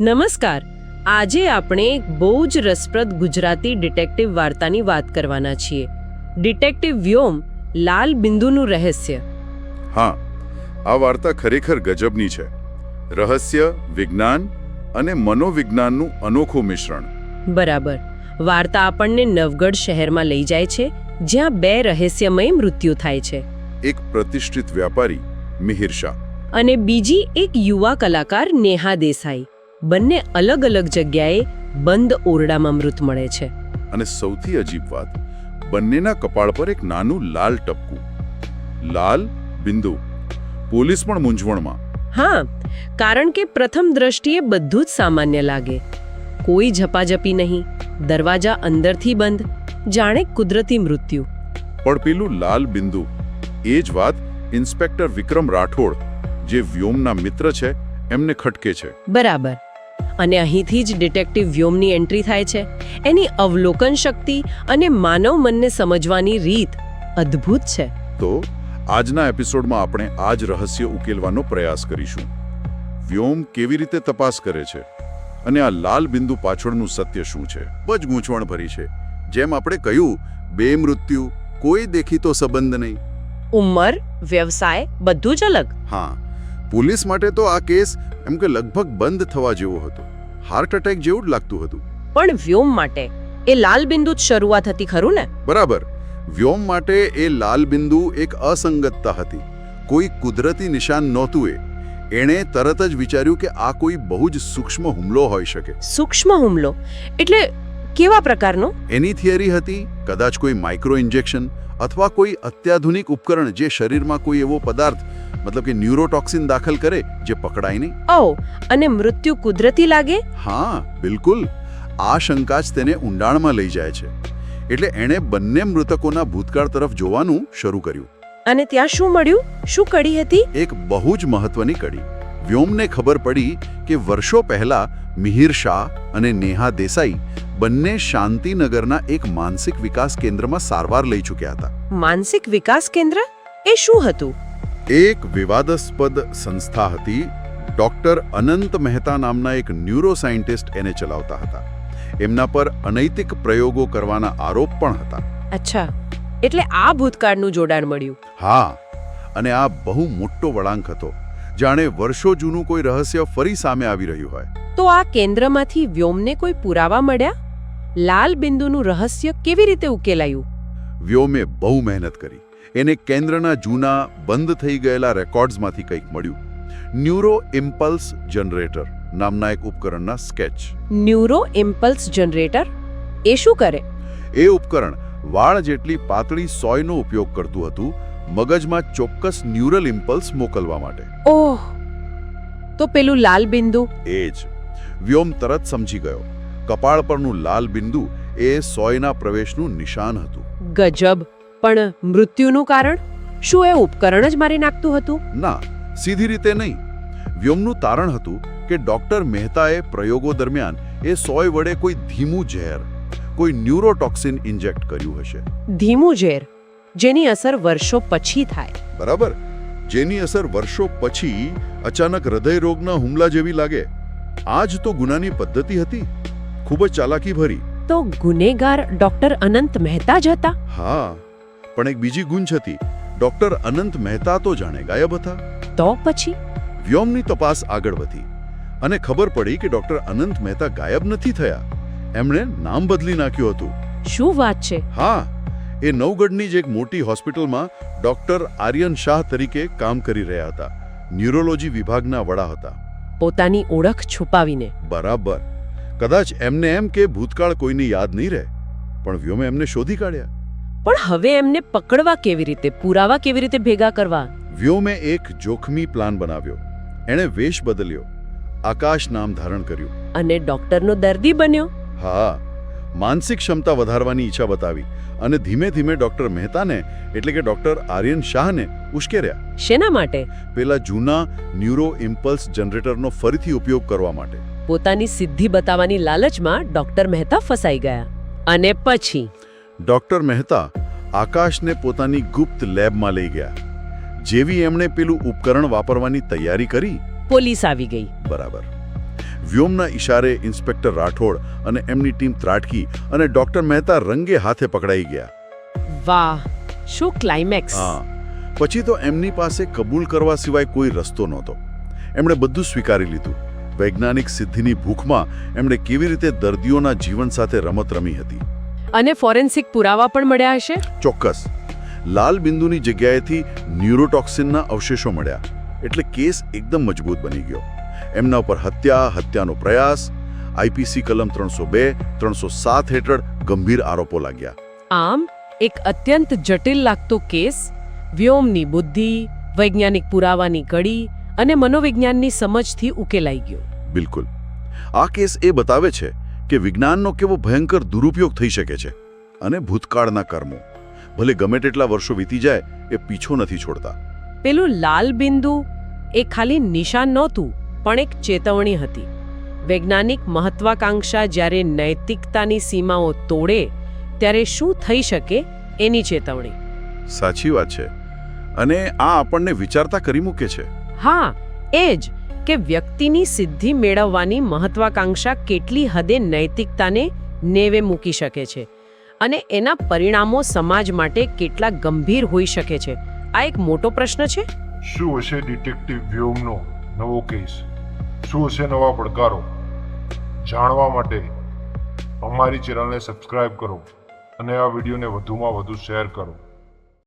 નમસ્કાર. આજે આપણે એક બહુ જ રસપ્રદ ગુજરાતી ડિટેક્ટિવ વાર્તાની વાત કરવાના છીએ. ડિટેક્ટિવ વ્યોમ લાલ બિંદુનું રહસ્ય. હા આ વાર્તા ખરેખર ગજબની છે. રહસ્ય વિજ્ઞાન અને મનોવિજ્ઞાનનું અનોખું મિશ્રણ. બરાબર. વાર્તા આપણને નવગઢ શહેરમાં લઈ જાય છે જ્યાં બે રહસ્યમય મૃત્યુ થાય છે. એક પ્રતિષ્ઠિત વ્યાપારી મિહિર શાહ. અને બીજી એક યુવા કલાકાર નેહા દેસાઈ. બંને અલગ અલગ જગ્યાએ બંધ ઓરડામાં મૃત મળે છે. અને સૌથી અજીબ વાત બંનેના કપાળ પર એક નાનું લાલ ટપકું. લાલ બિંદુ. પોલીસ પણ મૂંઝવણમાં. હા કારણ કે પ્રથમ દ્રષ્ટિએ બધું જ સામાન્ય લાગે. કોઈ ઝપાઝપી નહીં દરવાજા અંદરથી બંધ જાણે કુદરતી મૃત્યુ. પણ પેલું લાલ બિંદુ એ જ વાત ઇન્સ્પેક્ટર વિક્રમ રાઠોડ જે વ્યોમના મિત્ર છે એમને ખટકે છે. બરાબર. અને અહીંથી જ ડિટેક્ટિવ વ્યોમની એન્ટ્રી થાય છે. એની અવલોકન શક્તિ અને માનવ મનને સમજવાની રીત અદ્ભુત છે. તો આજના એપિસોડમાં આપણે આ જ રહસ્ય ઉકેલવાનો પ્રયાસ કરીશું. વ્યોમ કેવી રીતે તપાસ કરે છે? અને આ લાલ બિંદુ પાછળનું સત્ય શું છે? બજ ગૂંચવણ ભરી છે. જેમ આપણે કહ્યું બે મૃત્યુ કોઈ દેખીતો સંબંધ નહીં. ઉંમર વ્યવસાય બધું જ અલગ. હા પોલીસ માટે તો આ કેસ એમ કે લગભગ બંધ થવા જેવો હતો. હાર્ટ એટેક જેવું જ લાગતું હતું. પણ વ્યોમ માટે? એ લાલ બિંદુ જ શરૂઆત હતી ખરું ને? બરાબર. વ્યોમ માટે એ લાલ બિંદુ એક અસંગતતા હતી. કોઈ કુદરતી નિશાન નહોતું એ. એણે તરત જ વિચાર્યું કે આ કોઈ બહુ જ સૂક્ષ્મ હુમલો હોઈ શકે. સૂક્ષ્મ હુમલો? એટલે કેવા પ્રકારનો? એની થિયરી હતી કદાચ કોઈ માઇક્રો ઇન્જેક્શન અથવા કોઈ અત્યાધુનિક ઉપકરણ જે શરીરમાં કોઈ એવો પદાર્થ મતલબ કે ન્યુરોટોક્સિન દાખલ કરે જે પકડાય નહીં. ઓ અને મૃત્યુ કુદરતી લાગે? હા બિલકુલ. આ શંકા જ તેને ઊંડાણમાં લઈ જાય છે. એટલે એણે બંને મૃતકોના ભૂતકાળ તરફ જોવાનું શરૂ કર્યું. અને ત્યાં શું મળ્યું? શું કડી હતી? એક બહુ જ મહત્વની કડી. વ્યોમને ખબર પડી કે વર્ષો પહેલા મિહિર શાહ અને નેહા દેસાઈ બંને શાંતિનગરના એક માનસિક વિકાસ કેન્દ્રમાં સારવાર લઈ ચૂક્યા હતા. માનસિક વિકાસ કેન્દ્ર? એ શું હતું? એક વિવાદાસ્પદ સંસ્થા હતી. ડોક્ટર અનંત મહેતા નામના એક ન્યુરોસાયન્ટિસ્ટ એને ચલાવતા હતા. એમના પર અનૈતિક પ્રયોગો કરવાના આરોપ પણ હતા. અચ્છા. એટલે આ ભૂતકાળનું જોડાણ મળ્યું. હા. અને આ બહુ મોટો વળાંક હતો. જાણે વર્ષો જૂનું કોઈ રહસ્ય ફરી સામે આવી રહ્યું હોય. તો આ કેન્દ્રમાંથી વ્યોમને કોઈ પુરાવા મળ્યા? લાલ બિંદુનું રહસ્ય કેવી રીતે ઉકેલાયું? વ્યોમે બહુ મહેનત કરી. એને કેન્દ્રના જૂના બંધ થઈ ગયેલા રેકોર્ડ્સમાંથી કંઈક મળ્યું. ન્યુરો ઇમ્પલ્સ જનરેટર નામના એક ઉપકરણના સ્કેચ. Neuro impulse generator? એ શું કરે? એ ઉપકરણ વાળ જેટલી પાતળી સોયનો ઉપયોગ કરતું હતું મગજમાં ચોક્કસ ન્યુરલ ઇમ્પલ્સ મોકલવા માટે. ઓહ! તો પેલું લાલ બિંદુ? એ જ. વ્યોમ તરત સમજી ગયો. કપાળ પરનું લાલ બિંદુ એ સોયના પ્રવેશનું નિશાન હતું. ગજબ. પણ મૃત્યુનું કારણ? શું એ ઉપકરણ જ મારી નાખતું હતું? ના સીધી રીતે નહીં. વ્યોમનું તારણ હતું કે ડોક્ટર મહેતાએ પ્રયોગો દરમિયાન એ સોય વડે કોઈ ધીમું ઝેર કોઈ ન્યુરોટોક્સિન ઇન્જેક્ટ કર્યું હશે. ધીમું ઝેર જેની અસર વર્ષો પછી થાય. બરાબર. જેની અસર વર્ષો પછી અચાનક હૃદય રોગના હુમલા જેવી લાગે. આ જ તો ગુનાની પદ્ધતિ હતી. ખૂબ જ ચાલાકી ભરી તો ગુનેગાર ડોક્ટર અનંત મહેતા જ હતા? હા પણ એક બીજી ગુંજ હતી. ડોક્ટર અનંત મહેતા તો જાણે ગાયબ હતા. તો પછી? વ્યોમની તપાસ આગળ વધી અને ખબર પડી કે ડોક્ટર અનંત મહેતા ગાયબ નથી થયા. એમણે નામ બદલી નાખ્યું હતું. શું વાત છે? હા એ નવગઢની જ એક મોટી હોસ્પિટલમાં ડોક્ટર આર્યન શાહ તરીકે કામ કરી રહ્યા હતા. ન્યુરોલોજી વિભાગના વડા હતા. પોતાની ઓળખ છુપાવીને. બરાબર. કદાચ એમને એમ કે ભૂતકાળ કોઈની યાદ નહીં રહે પણ વ્યોમે એમને શોધી કાઢ્યા. પણ હવે એમને પકડવા કેવી રીતે પુરાવા કેવી રીતે ભેગા કરવા? વ્યોમે એક જોખમી પ્લાન બનાવ્યો. એણે વેશ બદલ્યો. આકાશ નામ ધારણ કર્યું. અને ડોક્ટરનો દર્દી બન્યો? હા. માનસિક ક્ષમતા વધારવાની ઈચ્છા બતાવી અને ધીમે ધીમે ડોક્ટર મહેતાને એટલે કે ડોક્ટર આર્યન શાહને ઉશ્કેર્યા. શેના માટે? પેલા જૂના ન્યુરો ઇમ્પલ્સ જનરેટરનો ફરીથી ઉપયોગ કરવા માટે. પોતાની સિદ્ધિ બતાવવાની લાલચમાં ડોક્ટર મહેતા ફસાઈ ગયા. અને પછી? ડોક્ટર મહેતા આકાશને પોતાની ગુપ્ત લેબમાં લઈ ગયા. જેવી એમણે પેલું ઉપકરણ વાપરવાની તૈયારી કરી? પોલીસ આવી ગઈ. બરાબર. વ્યોમના ઇશારે ઇન્સ્પેક્ટર રાઠોડ અને એમની ટીમ ત્રાટકી અને ડોક્ટર મહેતા રંગે હાથે પકડાઈ ગયા. વાહ શું ક્લાઇમેક્સ હા. પછી તો એમની પાસે કબૂલ કરવા સિવાય કોઈ રસ્તો નહોતો. એમણે બધું સ્વીકારી લીધું. વૈજ્ઞાનિક સિદ્ધિની ભૂખમાં એમણે કેવી રીતે દર્દીઓના જીવન સાથે રમત રમી હતી? અને ફોરેન્સિક પુરાવા પણ મળ્યા હશે? ચોક્કસ. લાલ બિંદુની જગ્યાએથી ન્યુરોટોક્સિનના અવશેષો મળ્યા. એટલે કેસ એકદમ મજબૂત બની ગયો. એમના ઉપર હત્યા હત્યાનો પ્રયાસ આઈપીસી કલમ ત્રણસો બે ત્રણસો સાત હેઠળ ગંભીર આરોપો લાગ્યા. આમ એક અત્યંત જટિલ લાગતો કેસ વ્યોમની બુદ્ધિ વૈજ્ઞાનિક પુરાવાની કડી અને મનોવિજ્ઞાનની સમજથી ઉકેલાઈ ગયો. બિલકુલ. આ કેસ એ બતાવે છે કે વિજ્ઞાનનો કેવો ભયંકર દુરુપયોગ થઈ શકે છે અને ભૂતકાળના કર્મો. ભલે ગમે તેટલા વર્ષો વીતી જાય એ પીછો નથી છોડતા. પેલું લાલ બિંદુ એ ખાલી નિશાન નહોતું પણ એક ચેતવણી હતી. વૈજ્ઞાનિક મહત્વાકાંક્ષા જ્યારે નૈતિકતાની સીમાઓ તોડે ત્યારે શું થઈ શકે એની ચેતવણી. સાચી વાત છે. અને આ આપણને વિચારતા કરી મૂકે છે. હા એ જ કે વ્યક્તિની સિદ્ધિ મેળવવાની મહત્વાકાંક્ષા કેટલી હદે નૈતિકતાને નેવે મૂકી શકે છે અને એના પરિણામો સમાજ માટે કેટલા ગંભીર હોઈ શકે છે. આ એક મોટો પ્રશ્ન છે? શું હશે ડિટેક્ટિવ વ્યોમનો નવો કેસ? શું હશે નવા પડકારો? જાણવા માટે અમારી ચેનલને સબસ્ક્રાઇબ કરો અને આ વિડીયોને વધુમાં વધુ શેર કરો.